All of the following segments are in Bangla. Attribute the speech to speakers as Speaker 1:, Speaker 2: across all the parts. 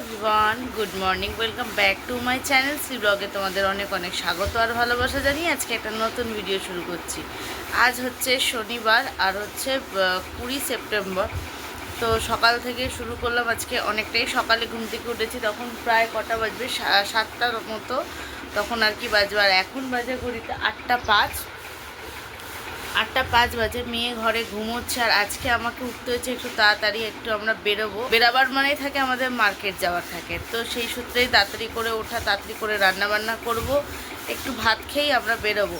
Speaker 1: Everyone good morning welcome back to my channel C ব্লগে তোমাদের অনেক অনেক স্বাগত আর ভালোবাসা জানিয়ে আজকে একটা নতুন ভিডিও শুরু করছি। আজ হচ্ছে শনিবার, আর হচ্ছে কুড়ি সেপ্টেম্বর। তো সকাল থেকে শুরু করলাম আজকে, অনেকটাই সকালে ঘুম থেকে উঠেছি, তখন প্রায় কটা বাজবে সাতটার মতো। তখন আর কি বাজবে, আর এখন বাজে ঘড়িতে আটটা পাঁচ। আটটা পাঁচ বাজে, মেয়ে ঘরে ঘুমোচ্ছে আর আজকে আমাকে উঠতে হচ্ছে একটু তাড়াতাড়ি, একটু আমরা বেরোবো। বেরাবার মানেই থাকে আমাদের মার্কেট যাওয়ার থাকে। তো সেই সূত্রেই তাড়াতাড়ি করে ওঠা, তাড়াতাড়ি করে রান্না বান্না করব, একটু ভাত খেয়েই আমরা বেরোবো।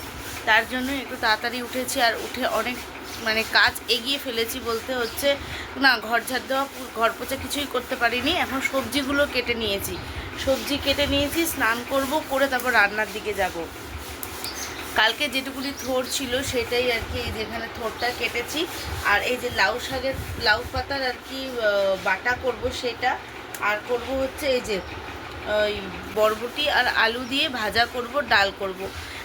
Speaker 1: তার জন্য একটু তাড়াতাড়ি উঠেছি আর উঠে অনেক মানে কাজ এগিয়ে ফেলেছি বলতে হচ্ছে, না ঘর ঝাড় দেওয়া, ঘর পোছা কিছুই করতে পারিনি, এখন সবজিগুলো কেটে নিয়েছি। সবজি কেটে নিয়েছি, স্নান করব, করে তারপর রান্নার দিকে যাব। কালকে যেটুকুনি থোর ছিল সেটাই আর কি যেখানে থোরটা কেটেছি। আর এই যে লাউ শাকের, লাউ পাতার আর কি বাটা করব সেটা। আর করব হচ্ছে এই যে, ওই বরবটি আর আলু দিয়ে ভাজা করব, ডাল করব।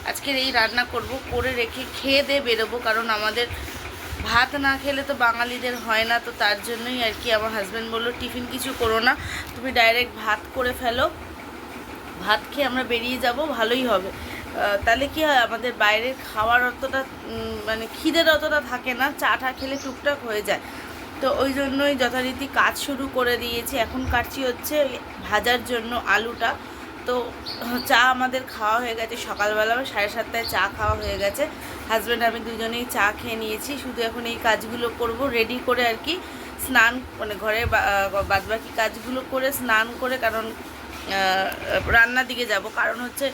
Speaker 1: আজকের এই রান্না করব, করে রেখে খেয়ে দিয়ে বেরোবো, কারণ আমাদের ভাত না খেলে তো বাঙালিদের হয় না, তো তার জন্যই আর কি আমার হাজব্যান্ড বলল, টিফিন কিছু করো না, তুমি ডাইরেক্ট ভাত করে ফেলো। ভাত খেয়ে আমরা বেরিয়ে যাব, ভালোই হবে। তাহলে কি হয়, আমাদের বাইরের খাওয়ার অতটা মানে খিদের অতটা থাকে না, চা টা খেলে টুকটাক হয়ে যায়। তো ওই জন্যই যথারীতি কাজ শুরু করে দিয়েছি। এখন কাটছি হচ্ছে ভাজার জন্য আলুটা। তো চা আমাদের খাওয়া হয়ে গেছে সকালবেলা সাড়ে সাতটায় চা খাওয়া হয়ে গেছে। হাজব্যান্ড আমি দুজনেই চা খেয়ে নিয়েছি। শুধু এখন এই কাজগুলো করব রেডি করে আর কি স্নান মানে ঘরে বাদ বাকি কাজগুলো করে স্নান করে, কারণ রান্নার দিকে যাব। কারণ হচ্ছে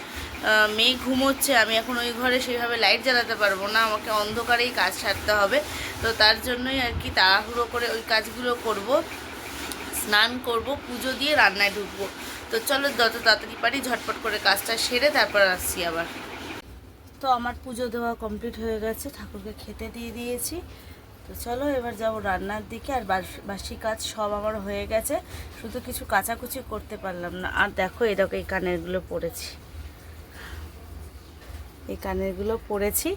Speaker 1: মেয়ে ঘুমোচ্ছে, আমি এখন ওই ঘরে সেইভাবে লাইট জ্বালাতে পারব না, আমাকে অন্ধকারেই কাজ সারতে হবে। তো তার জন্যই আর কি তাড়াহুড়ো করে ওই কাজগুলো করব, স্নান করব, পুজো দিয়ে রান্নায় ঢুকবো। তো চলো যত তাড়াতাড়ি পারি ঝটপট করে কাজটা সেরে তারপর আসছি আবার। তো আমার পুজো দেওয়া কমপ্লিট হয়ে গেছে, ঠাকুরকে খেতে দিয়ে দিয়েছি। তো চলো এবার যাব রান্নার দিকে, আর বাস- কাজ সব আমার হয়ে গেছে, শুধু কিছু কাচাকুচি করতে পারলাম না। আর দেখো দেখো এই কানেরগুলো পরেছি এই কানেরগুলো পরেছি।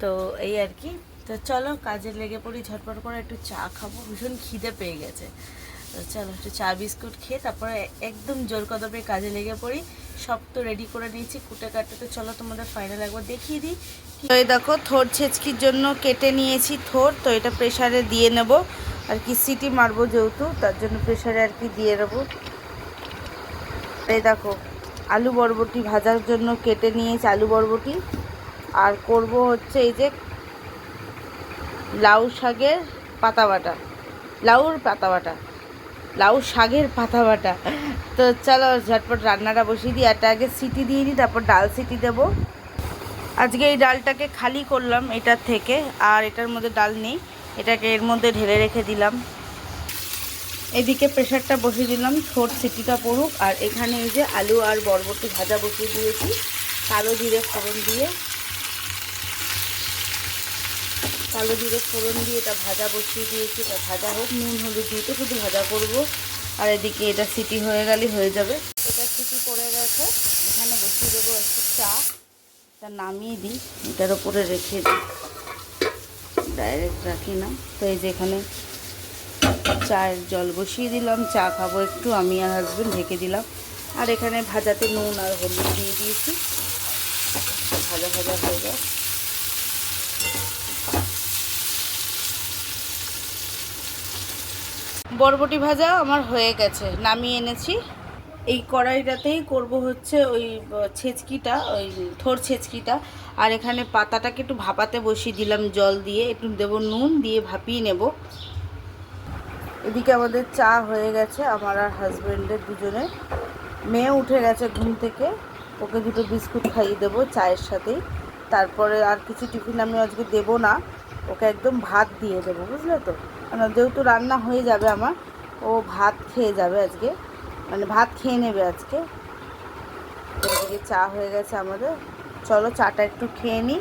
Speaker 1: তো এই আর কি। তো চলো কাজে লেগে পড়ি, ঝটপট করে একটু চা খাব। ভীষণ খিদে পেয়ে গেছে। তো চলো একটু চা, বিস্কুট খেয়ে তারপরে একদম জোর কদমে কাজে লেগে পড়ি। সব তো রেডি করে নিয়েছি, কুটে কাটতে তো চলো তোমাদের ফাইনাল একবার দেখিয়ে দিই। তো এই দেখো, থোর ছেচকির জন্য কেটে নিয়েছি থোর। তো এটা প্রেশারে দিয়ে নেব। আর কি সিটি মারবো যেহেতু, তার জন্য প্রেশারে আর কি দিয়ে নেব। এই দেখো আলু বরবটি ভাজার জন্য কেটে নিয়েছি আলু বরবটি। আর করব হচ্ছে এই যে লাউ শাকের পাতা বাটা। লাউর পাতা বাটা। লাউ শাকের পাতা বাটা। তো চলো ঝটপট রান্নাটা বসিয়ে দিই। একটা আগে সিটি দিয়ে দিই, তারপর ডাল সিটি দেবো। আজকে এই ডালটাকে খালি করলাম এটার থেকে, আর এটার মধ্যে ডাল নেই। এটাকে এর মধ্যে ঢেলে রেখে দিলাম। এদিকে প্রেশারটা বসিয়ে দিলাম, ছোট সিটিটা পড়ুক। আর এখানে এই যে আলু আর বরবটি ভাজা বসিয়ে দিয়েছি, কালো জিরে ফোড়ন দিয়ে। কালো জিরে ফোড়ন দিয়ে এটা ভাজা বসিয়ে দিয়েছি, এটা ভাজা হোক, নুন, হলুদ দিয়ে শুধু ভাজা করব। আর এদিকে এটা সিটি হয়ে গেলে হয়ে যাবে। এটা সিটি পড়ে গেছে, এখানে বসিয়ে দেবো একটু চা। এটা নামিয়ে দিই, এটার ওপরে রেখে দিই। ডাইরেক্ট রাখি না। তো এই যে এখানে চায়ের জল বসিয়ে দিলাম, চা খাব একটু, আমি আর হাজবেন্ড ঢেকে দিলাম। আর এখানে ভাজাতে নুন আর হলুদ দিয়ে দিয়েছি। ভাজা ভাজা হয়ে যায় বরবটি ভাজা আমার হয়ে গেছে, নামিয়ে এনেছি। এই কড়াইটাতেই করব হচ্ছে ওই ছেঁচকিটা, ওই থোর ছেঁচকিটা। আর এখানে পাতাটাকে একটু ভাপাতে বসিয়ে দিলাম জল দিয়ে, একটু দেবো নুন দিয়ে ভাপিয়ে নেব। এদিকে আমাদের চা হয়ে গেছে, আমার আর হাজব্যান্ডের দুজনে মেয়ে উঠে গেছে ঘুম থেকে, ওকে দুটো বিস্কুট খাইয়ে দেবো চায়ের সাথেই। তারপরে আর কিছু টিফিন আমি আজকে দেবো না, ওকে একদম ভাত দিয়ে দেবো, বুঝলে তো? যেহেতু রান্না হয়ে যাবে আমার, ও ভাত খেয়ে যাবে আজকে মানে ভাত খেয়ে নেবে আজকে। এদিকে চা হয়ে গেছে আমাদের। চলো চাটা একটু খেয়ে নিই।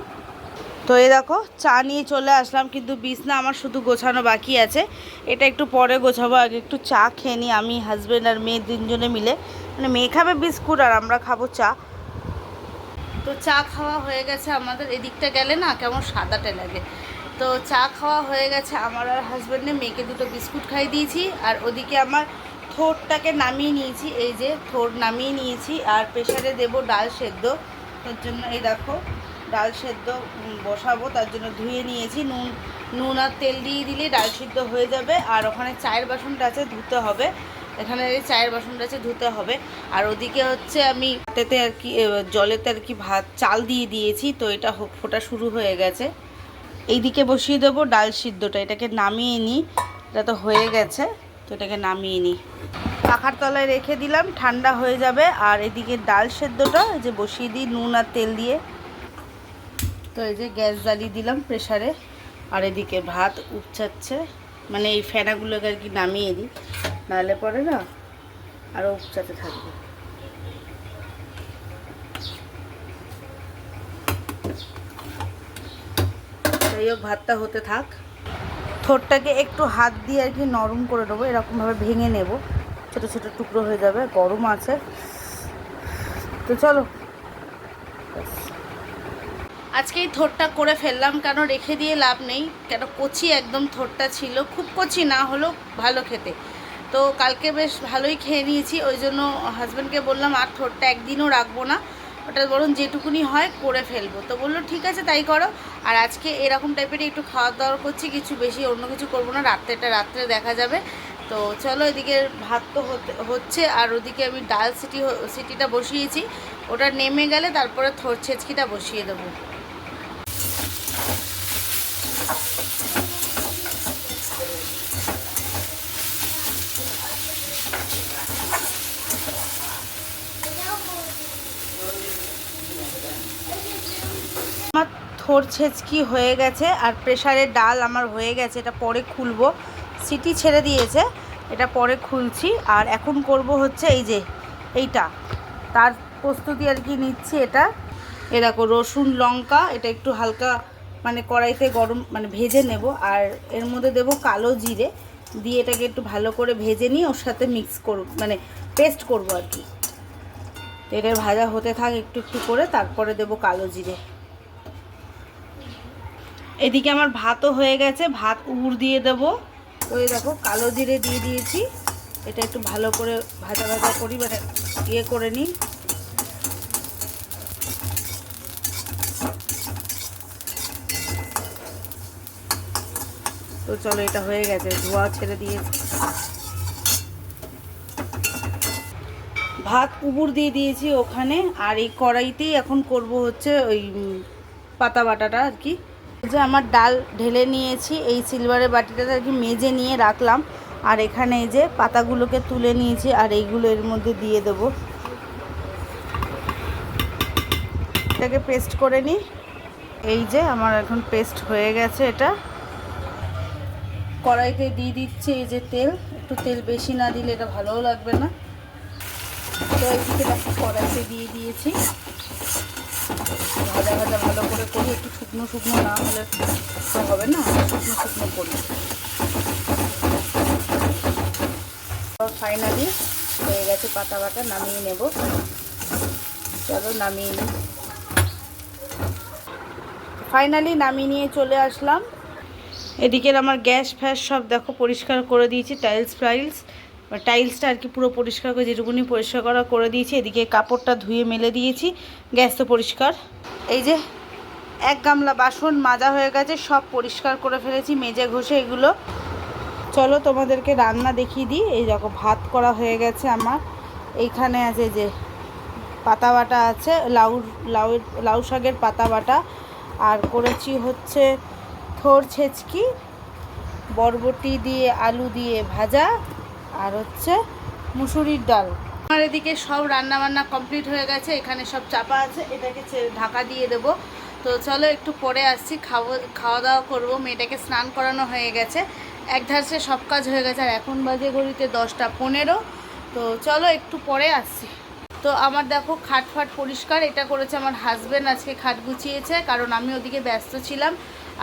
Speaker 1: তো এই দেখো, চা নিয়ে চলে আসলাম, কিন্তু বিছনা আমার শুধু গোছানো বাকি আছে। এটা একটু পরে গোছাবো, আগে একটু চা খেয়ে নিই, আমি হাজব্যান্ড আর মেয়ে তিনজনে মিলে। মানে মেয়ে খাবে বিস্কুট আর আমরা খাব চা। তো চা খাওয়া হয়ে গেছে আমাদের, এদিকটা গেলে না কেমন সাদাটে লাগে। তো চা খাওয়া হয়ে গেছে, আমার আর হাজব্যান্ডে মেয়েকে দুটো বিস্কুট খাইয়ে দিয়েছি, আর ওদিকে আমার থোরটাকে নামিয়ে নিয়েছি, এই যে থোর নামিয়ে নিয়েছি, আর প্রেশারে দেব ডাল সেদ্ধ। ওর জন্য এই দেখো ডাল সেদ্ধ বসাবো, তার জন্য ধুয়ে নিয়েছি। নুন নুন আর তেল দিয়ে দিলে ডাল সিদ্ধ হয়ে যাবে। আর ওখানে চায়ের বাসনটা আছে, ধুতে হবে। এখানে চায়ের বাসনটা আছে, ধুতে হবে। আর ওদিকে হচ্ছে আমি ভাতেতে আর কি জলেতে আর কি ভাত, চাল দিয়ে দিয়েছি। তো এটা ফোটা শুরু হয়ে গেছে। এইদিকে বসিয়ে দেবো ডাল সিদ্ধটা। এটাকে নামিয়ে নিই। এটা তো হয়ে গেছে। তো এটাকে নামিয়ে নিই। পাখার তলায় রেখে দিলাম। ঠান্ডা হয়ে যাবে। আর এদিকে ডাল সেদ্ধটা যে বসিয়ে দিই নুন আর তেল দিয়ে। তো এই যে গ্যাস জ্বালিয়ে দিলাম প্রেশারে আর এদিকে ভাত উপচাচ্ছে। মানে এই ফেনাগুলোকে আর কি নামিয়ে দিই নাহলে পরে না আরও উপচাতে থাকবে। যাই হোক, ভাতটা হতে থাক। থোরটাকে একটু হাত দিয়ে আর কি নরম করে নেব, এরকমভাবে ভেঙে নেব। ছোট ছোট টুকরো হয়ে যাবে, গরম আছে। তো চলো আজকে এই থোরটা করে ফেললাম, কেন রেখে দিয়ে লাভ নেই? কেন কচি একদম থোরটা ছিল? খুব কচি, না হলেও ভালো খেতে। তো কালকে বেশ ভালোই খেয়ে নিয়েছি, ওই জন্য হাজব্যান্ডকে বললাম, আর থোরটা একদিনও রাখব না। ওটা বরং যেটুকুনি হয় করে ফেলব। তো বলল, ঠিক আছে, তাই করো। আর আজকে এরকম টাইপের একটু খাওয়া দাওয়া করছি, কিছু বেশি অন্য কিছু করব না, রাত্রেটা রাত্রে দেখা যাবে। তো চলো, এদিকে ভাত তো হচ্ছে, আর ওদিকে আমি ডাল সিটি সিটিটা বসিয়েছি। ওটা নেমে গেলে তারপরে থোর ছেচকিটা বসিয়ে দেবো। থোর ছেচকি হয়ে গেছে আর প্রেশারের ডাল আমার হয়ে গেছে, এটা পরে খুলবো। সিটি ছেড়ে দিয়েছে, এটা পরে খুলছি। আর এখন করব হচ্ছে এই যে এইটা। তার প্রস্তুতি আর কি নিচ্ছি এটা। এ দেখো, রসুন, লঙ্কা, এটা একটু হালকা মানে কড়াইতে গরম মানে ভেজে নেব। আর এর মধ্যে দেব কালো জিরে, দিয়ে এটাকে একটু ভালো করে ভেজে নিয়ে ওর সাথে মিক্স করব মানে পেস্ট করব আর কি। তো এটার ভাজা হতে থাক একটু একটু করে, তারপরে দেব কালো জিরে। এদিকে আমার ভাতও হয়ে গেছে, ভাত উড় দিয়ে দেব। ওই দেখো, কালো জিরে দিয়ে দিয়েছি। এটা একটু ভালো করে ভাজা ভাজা করি মানে ইয়ে করে নিই। তো চলো, এটা হয়ে গেছে, ধোয়া ছেড়ে দিয়েছি। ভাত উবুর দিয়ে দিয়েছি ওখানে, আর এই কড়াইতেই এখন করব হচ্ছে ওই পাতা বাটাটা আর কি। যে আমার ডাল ঢেলে নিয়েছি, এই সিলভারের বাটিটাতে আর কি মেজে নিয়ে রাখলাম। আর এখানে এই যে পাতাগুলোকে তুলে নিয়েছি, আর এইগুলো এর মধ্যে দিয়ে দেবো। এটাকে পেস্ট করে নিই এই যে আমার এখন পেস্ট হয়ে গেছে এটা। কড়াইতে দিয়ে দিচ্ছি এই যে তেল। একটু তেল বেশি না দিলে এটা ভালোও লাগবে না। তো কড়াইতে দিয়ে দিয়েছি। ভাজা ভাজা ভালো করে করি, একটু শুকনো শুকনো না হলে তো হবে না, শুকনো শুকনো করি। ফাইনালি হয়ে গেছে পাতা বাটা, নামিয়ে নেব। চলো নামিয়ে নিই। ফাইনালি নামিয়ে নিয়ে চলে আসলাম। এদিকের আমার গ্যাস ফ্যাস সব দেখো পরিষ্কার করে দিয়েছি টাইলস ফাইলস টাইলসটা আর কি পুরো পরিষ্কার করে যেটুকুনি পরিষ্কার করা করে দিয়েছি, এদিকে কাপড়টা ধুয়ে মেলে দিয়েছি, গ্যাস তো পরিষ্কার। এই যে এক গামলা বাসন মাজা হয়ে গেছে, সব পরিষ্কার করে ফেলেছি, মেজে ঘষে এগুলো। চলো তোমাদেরকে রান্না দেখিয়ে দিই, এই দেখো ভাত করা হয়ে গেছে আমার। এইখানে আছে যে পাতা বাটা আছে, লাউ লাউ লাউ শাকের পাতা বাটা। আর করেছি হচ্ছে থোর ছেচকি, বরবটি দিয়ে, আলু দিয়ে ভাজা। আর হচ্ছে মুসুরির ডাল। আমার এদিকে সব রান্না বান্না কমপ্লিট হয়ে গেছে, এখানে সব চাপা আছে, এটাকে ঢাকা দিয়ে দেবো। তো চলো একটু পরে আসছি, খাব, খাওয়া দাওয়া করব, মেয়েটাকে স্নান করানো হয়ে গেছে। এক ধারসে সব কাজ হয়ে গেছে, আর এখন বাজে ঘড়িতে দশটা পনেরো। তো চলো একটু পরে আসছি। তো আমার দেখো খাট ফাট পরিষ্কার, এটা করেছে আমার হাজব্যান্ড আজকে খাট গুছিয়েছে, কারণ আমি ওদিকে ব্যস্ত ছিলাম।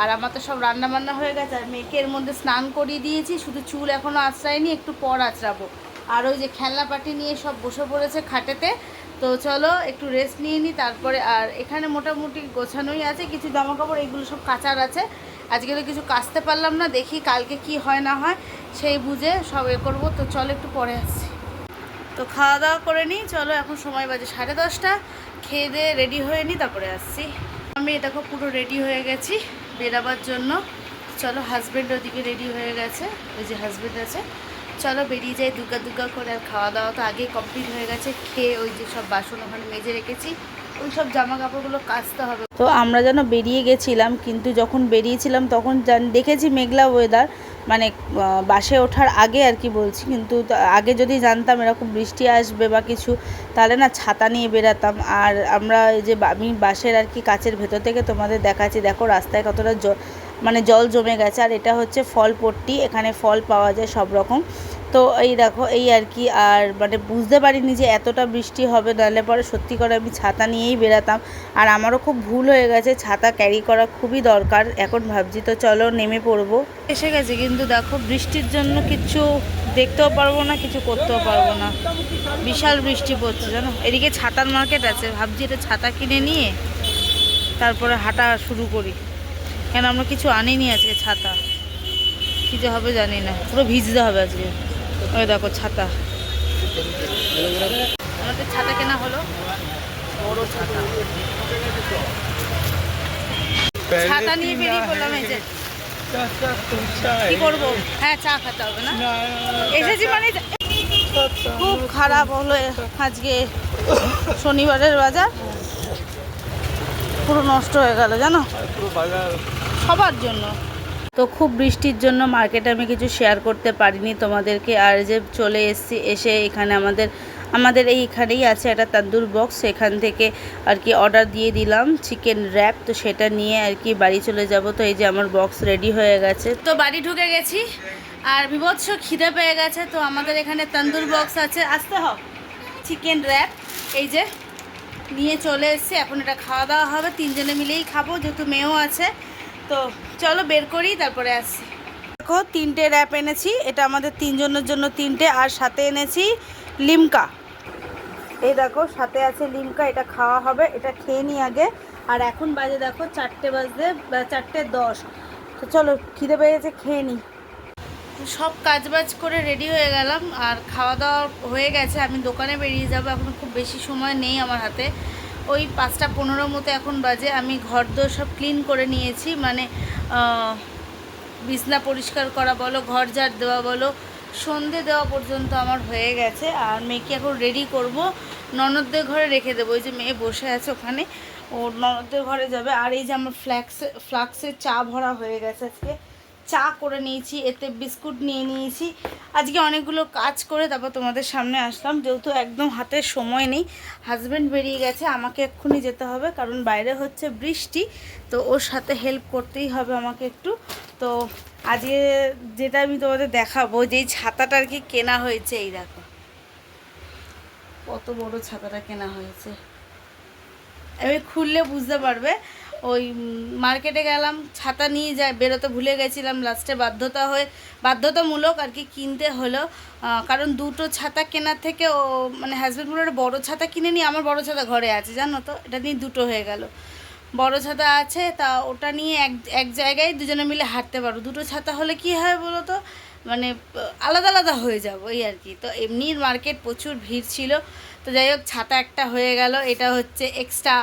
Speaker 1: আর আমার তো সব রান্না বান্না হয়ে গেছে। আর মেয়েকে এর মধ্যে স্নান করিয়ে দিয়েছি, শুধু চুল এখনও আঁচড়ায়নি, একটু পর আঁচড়াবো। আর ওই যে খেলনা পাটি নিয়ে সব বসে পড়েছে খাটেতে। তো চলো, একটু রেস্ট নিয়ে নিই তারপরে আর এখানে মোটামুটি গোছানোই আছে, কিছু জামা কাপড় এগুলো সব কাচার আছে। আজকে তো কিছু কাচতে পারলাম না, দেখি কালকে কি হয় না হয়, সেই বুঝে সব এ করব। তো চলো একটু পরে আসছি। তো খাওয়া দাওয়া করে নিই চলো এখন সময় বাজে সাড়ে দশটা। খেয়ে দিয়ে রেডি হয়ে নিই তারপরে আসছি। আমি দেখো পুরো রেডি হয়ে গেছি। বেরাবার জন্য। চলো হাজব্যান্ড ওদিকে রেডি হয়ে গেছে। ওই যে হাজব্যান্ড আছে। চলো বেরিয়ে যাই দুর্গা দুর্গা করে। আর খাওয়া দাওয়া তো আগেই কমপ্লিট হয়ে গেছে। খেয়ে ওই যে সব বাসন ওখানে মেজে রেখেছি। ওই সব জামা কাপড়গুলো কাচতে হবে। তো আমরা যেন বেরিয়ে গেছিলাম, কিন্তু যখন বেরিয়েছিলাম তখন দেখেছি মেঘলা ওয়েদার মানে বাসে ওঠার আগে আর কি বলছি। কিন্তু আগে যদি জানতাম এরকম বৃষ্টি আসবে বা কিছু, তাহলে না ছাতা নিয়ে বেরাতাম। আর আমরা এই যে আমি বাসের আর কি কাচের ভেতর থেকে তোমাদের দেখাচ্ছি, দেখো রাস্তায় কতটা মানে জল জমে গেছে। আর এটা হচ্ছে ফল পট্টি, এখানে ফল পাওয়া যায় সব রকম তো এই দেখো, এই আর কি। আর মানে বুঝতে পারিনি যে এতটা বৃষ্টি হবে, নাহলে পরে সত্যি করে আমি ছাতা নিয়েই বেরাতাম আর আমারও খুব ভুল হয়ে গেছে, ছাতা ক্যারি করা খুবই দরকার। এখন ভাবছি তো চলো নেমে পড়ব। এসে গেছে, কিন্তু দেখো বৃষ্টির জন্য কিছু দেখতেও পারব না, কিছু করতেও পারব না। বিশাল বৃষ্টি পড়ছে, জানো? এদিকে ছাতার মার্কেট আছে, ভাবছি এটা ছাতা কিনে নিয়ে তারপরে হাঁটা শুরু করি। কেন আমরা কিছু আনিনি আজকে ছাতা? কী যে হবে জানি না, পুরো ভিজতে হবে আজকে। ওই দেখো ছাতা। আমাদের ছাতা কেনা হলো। বড় ছাতা ছাতা নিয়ে বেরিয়ে পড়লাম এই যে। কি করব? হ্যাঁ চা খেতে হবে না? এসেছি মানে খুব খারাপ হলো আজকে শনিবারের বাজার। পুরো নষ্ট হয়ে গেল জানো? সবার জন্য। তো খুব বৃষ্টির জন্য মার্কেটে আমি কিছু শেয়ার করতে পারিনি তোমাদেরকে। আর যে চলে এসেছি, এসে এখানে আমাদের আমাদের এই এখানেই আছে একটা তান্দুর বক্স সেখান থেকে আর কি অর্ডার দিয়ে দিলাম চিকেন র্যাপ তো সেটা নিয়ে আর কি বাড়ি চলে যাব। তো এই যে আমার বক্স রেডি হয়ে গেছে। তো বাড়ি ঢুকে গেছি। আর বিভৎস খিদে পেয়ে গেছে। তো আমাদের এখানে তান্দুর বক্স আছে। আসতে হোক চিকেন র্যাপ এই যে নিয়ে চলে এসেছি। এখন এটা খাওয়া দাওয়া হবে। তিনজনে মিলেই খাব। যেহেতু মেয়েও আছে। তো চলো বের করি, তারপরে আসছি। দেখো, তিনটে র্যাপ এনেছি, এটা আমাদের তিনজনের জন্য তিনটে, আর সাথে এনেছি লিমকা। এই দেখো, সাথে আছে লিমকা, এটা খাওয়া হবে, এটা খেয়ে নিই আগে। আর এখন বাজে দেখো চারটে বাজতে চারটে দশ। তো চলো, খিদে পেয়ে গেছে, খেয়ে নিই সব কাজবাজ করে রেডি হয়ে গেলাম, আর খাওয়া দাওয়া হয়ে গেছে, আমি দোকানে বেরিয়ে যাব, এখন খুব বেশি সময় নেই আমার হাতে। ওই পাঁচটা পনেরো মতো এখন বাজে। আমি ঘর দোর সব ক্লিন করে নিয়েছি। মানে বিছনা পরিষ্কার করা বলো ঘর ঝাড় দেওয়া বলো, সন্ধে দেওয়া পর্যন্ত আমার হয়ে গেছে। আর মেয়েকে এখন রেডি করব। ননদদের ঘরে রেখে দেবো। ওই যে মেয়ে বসে আছে ওখানে। ও ননদদের ঘরে যাবে। আর এই যে আমার ফ্ল্যাক্সে ফ্লাক্সে চা ভরা হয়ে গেছে আজকে। চা করে নিয়েছি, এতে বিস্কুট নিয়ে নিয়েছি। আজকে অনেকগুলো কাজ করে তারপর তোমাদের সামনে আসলাম। যেহেতু একদম হাতে সময় নেই হাজব্যান্ড বেরিয়ে গেছে, আমাকে এক্ষুনি যেতে হবে, কারণ বাইরে হচ্ছে বৃষ্টি। তো ওর সাথে হেল্প করতেই হবে আমাকে একটু। তো আজকে যেটা আমি তোমাদের দেখাবো, যেই ছাতাটা আর কি কেনা হয়েছে, এই দেখো। কত বড় ছাতাটা কেনা হয়েছে। আমি খুললে বুঝতে পারবে ওই মার্কেটে গেলাম, ছাতা নিয়ে যাই বেরোতে ভুলে গেছিলাম লাস্টে বাধ্যতা হয়ে, বাধ্যতামূলক আর কি কিনতে হলো। কারণ দুটো ছাতা কেনার থেকে ও মানে হাজব্যান্ড বলে একটা বড়ো ছাতা কিনে নিই আমার বড়ো ছাতা ঘরে আছে, জানো তো, এটা নিয়ে দুটো হয়ে গেল। বড় ছাতা আছে, তা ওটা নিয়ে এক এক জায়গায় দুজনে মিলে হাঁটতে পারো। দুটো ছাতা হলে কি হয় বলো তো মানে আলাদা আলাদা হয়ে যাব, এই আর কি। তো এমনি মার্কেট প্রচুর ভিড় ছিল। তো যাই হোক, ছাতা একটা হয়ে গেল, এটা হচ্ছে এক্সট্রা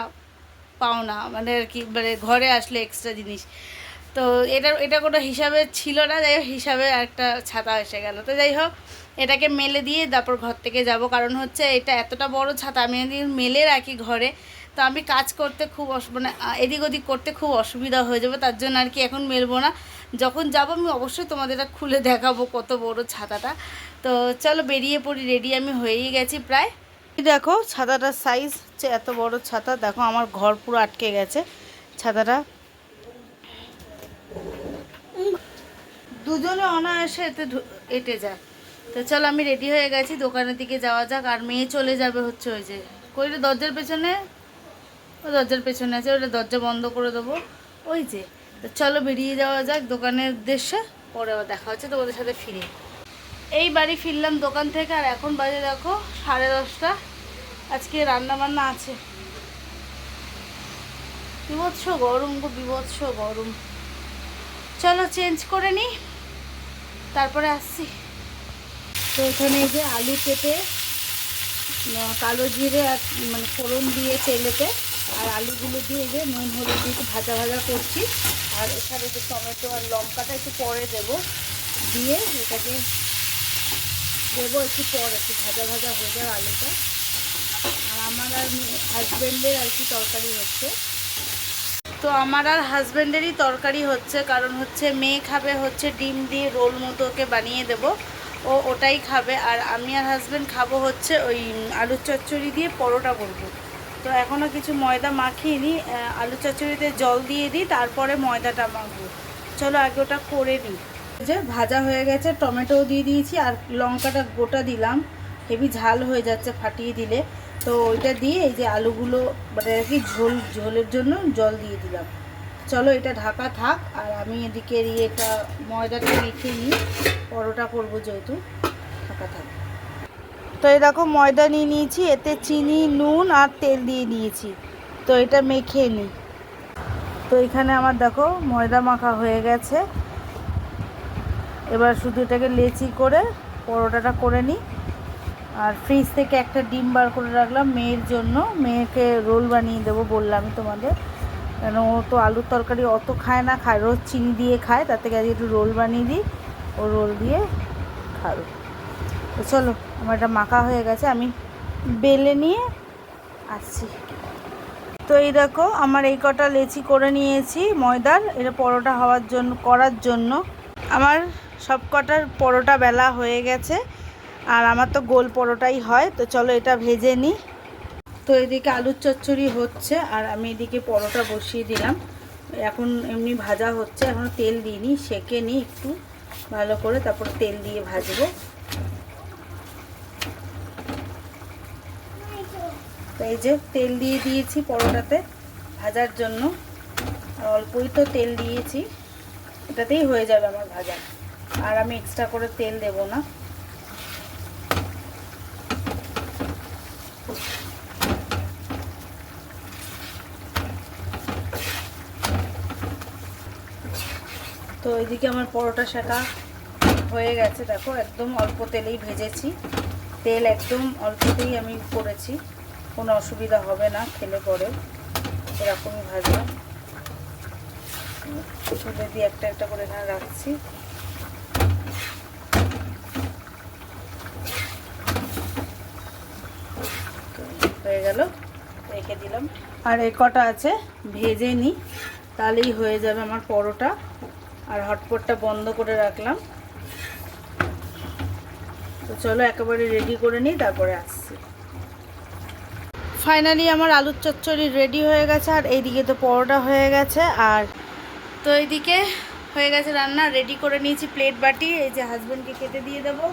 Speaker 1: পাওনা মানে আর কি মানে ঘরে আসলে এক্সট্রা জিনিস। তো এটা এটা কোনো হিসাবে ছিল না, যাই হোক, হিসাবে একটা ছাতা এসে গেল। তো যাই হোক, এটাকে মেলে দিয়ে তারপর ঘর থেকে যাব। কারণ হচ্ছে এটা এতটা বড় ছাতা, আমি মেলে রাখি ঘরে। তো আমি কাজ করতে খুব মানে এদিক ওদিক করতে খুব অসুবিধা হয়ে যাবে, তার জন্য আর কি এখন মেলবো না। যখন যাব, আমি অবশ্যই তোমাদের এটা খুলে দেখাবো কত বড় ছাতাটা। তো চলো, বেরিয়ে পড়ি রেডি আমি হয়েই গেছি প্রায়। দেখো, ছাতাটার সাইজ হচ্ছে এত বড় ছাতা। দেখো আমার ঘর পুরো আটকে গেছে। ছাতাটা দুজনে অনায়াসে এতে এঁটে যায়। তো চল আমি রেডি হয়ে গেছি, দোকানের দিকে যাওয়া যাক। আর মেয়ে চলে যাবে হচ্ছে ওই যে কইলে দরজার পেছনে? ও দরজার পেছনে আছে, ওটা দরজা বন্ধ করে দেবো। ওই যে, তো চলো বেরিয়ে যাওয়া যাক দোকানের উদ্দেশ্যে, পরে দেখা হচ্ছে তোমাদের সাথে ফিরে। এই বাড়ি ফিরলাম দোকান থেকে, আর এখন বাজে দেখো সাড়ে দশটা। আজকে রান্না বান্না আছে। বিভৎস গরম গো, বিভৎস গরম। চলো চেঞ্জ করে নিই তারপরে আসছি। তো এখানে এই যে আলু কেটে কালো জিরে আর মানে ফোড়ন দিয়ে তেলেতে আর আলুগুলো দিয়ে যে নুন, হলুদ দিয়ে একটু ভাজা ভাজা করছি। আর এখানে যে টমেটো আর লঙ্কাটা একটু পরে দেব। দিয়ে এটাকে দেবো একটু পরে, একটু ভাজা ভাজা হয়ে যাবে আলুটা। আর আমার আর হাজব্যান্ডের আর কি তরকারি হচ্ছে। তো আমার আর হাজব্যান্ডেরই তরকারি হচ্ছে, কারণ হচ্ছে মেয়ে খাবে হচ্ছে ডিম দিয়ে রোল মতো ওকে বানিয়ে দেব। ও ওটাই খাবে, আর আমি আর হাজব্যান্ড খাব হচ্ছে ওই আলুর চচ্চড়ি দিয়ে পরোটা করব। তো এখনও কিছু ময়দা মাখিয়ে নিই আলু চচ্চড়িতে জল দিয়ে দিই, তারপরে ময়দাটা মাখবো। চলো আগে ওটা করে নিই। যে ভাজা হয়ে গেছে, টমেটোও দিয়ে দিয়েছি, আর লঙ্কাটা গোটা দিলাম। হেভি ঝাল হয়ে যাচ্ছে ফাটিয়ে দিলে। তো ওইটা দিয়ে এই যে আলুগুলো মানে আর কি ঝোল, ঝোলের জন্য জল দিয়ে দিলাম। চলো এটা ঢাকা থাক, আর আমি এদিকে ইয়েটা ময়দাটা মেখে নিই। পরোটা করব যেহেতু, ঢাকা থাক। তো এই দেখো ময়দা নিয়ে নিয়েছি, এতে চিনি, নুন আর তেল দিয়ে নিয়েছি তো এটা মেখে নিই। তো এখানে আমার দেখো ময়দা মাখা হয়ে গেছে। এবার শুধু এটাকে লেচি করে পরোটাটা করে নিই। আর ফ্রিজ থেকে একটা ডিম বার করে রাখলাম মেয়ের জন্য। মেয়েকে রোল বানিয়ে দেবো বললামই তোমাদের। কেন ও তো আলুর তরকারি অত খায় না, খায়, রোজ চিনি দিয়ে খায়, তার থেকে আজকে একটু রোল বানিয়ে দিই। ও রোল দিয়ে খাবে। তো চলো, আমার এটা মাখা হয়ে গেছে, আমি বেলে নিয়ে আসছি। তো এই দেখো, আমার এই কটা লেচি করে নিয়েছি ময়দার, এটা পরোটা হওয়ার জন্য, করার জন্য। আমার সব কটার পরোটা বেলা হয়ে গেছে। আর আমার তো গোল পরোটাই হয়, তো চলো এটা ভেজে নিই। তো এদিকে আলুর চচ্চড়ি হচ্ছে আর আমি এদিকে পরোটা বসিয়ে দিলাম। এখন এমনি ভাজা হচ্ছে, এখন তেল দিইনি, সেকে নিই একটু, ভালো করে তারপর তেল দিয়ে ভাজবো। এই যে তেল দিয়ে দিয়েছি পরোটাতে ভাজার জন্য, আর অল্পই তো তেল দিয়েছি, এটাতেই হয়ে যাবে আমার ভাজা। আর আমি এক্সট্রা করে তেল দেব না। এদিকে আমার পরোটা শেখা হয়ে গেছে, দেখো, একদম অল্প তেলেই ভেজেছি। তেল একদম অল্পতেই আমি করেছি, কোনো অসুবিধা হবে না, খেলে পরে এরকমই ভাজলাম তুলে দিয়ে একটা একটা করে এখানে রাখছি। তো হয়ে গেল, রেখে দিলাম। আর এ কটা আছে, ভেজে নিই তাহলেই হয়ে যাবে আমার পরোটা। আর হটপটটা বন্ধ করে রাখলাম। তো চলো একেবারে রেডি করে নিই, তারপরে আসছি। ফাইনালি আমার আলুর চচ্চড়ি রেডি হয়ে গেছে, আর এইদিকে তো পরোটা হয়ে গেছে, আর তো এইদিকে হয়ে গেছে রান্না রেডি করে নিয়েছি প্লেট বাটি, এই যে হাজব্যান্ডকে খেতে দিয়ে দেবো।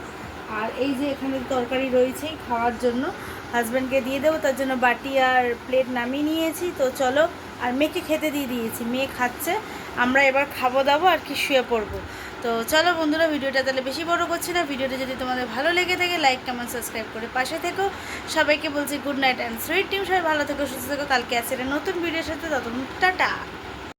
Speaker 1: আর এই যে এখানে তরকারি রয়েছেই খাওয়ার জন্য হাজব্যান্ডকে দিয়ে দেবো, তার জন্য বাটি আর প্লেট নামিয়ে নিয়েছি। তো চলো, আর মেয়েকে খেতে দিয়ে দিয়েছি, মেয়ে খাচ্ছে। আমরা এবার খাব দাবো আর কি শুয়ে পড়ব। তো চলো বন্ধুরা, ভিডিওটা তাহলে বেশি বড় করছি না। ভিডিওটা যদি তোমাদের ভালো লেগে থাকে লাইক কমেন্ট সাবস্ক্রাইব করে পাশে থেকো। সবাইকে বলছি good night and sweet dream সবাই ভালো থেকো, সুস্থ থেকো। কালকে একটা নতুন ভিডিওর সাথে ততক্ষণ টাটা।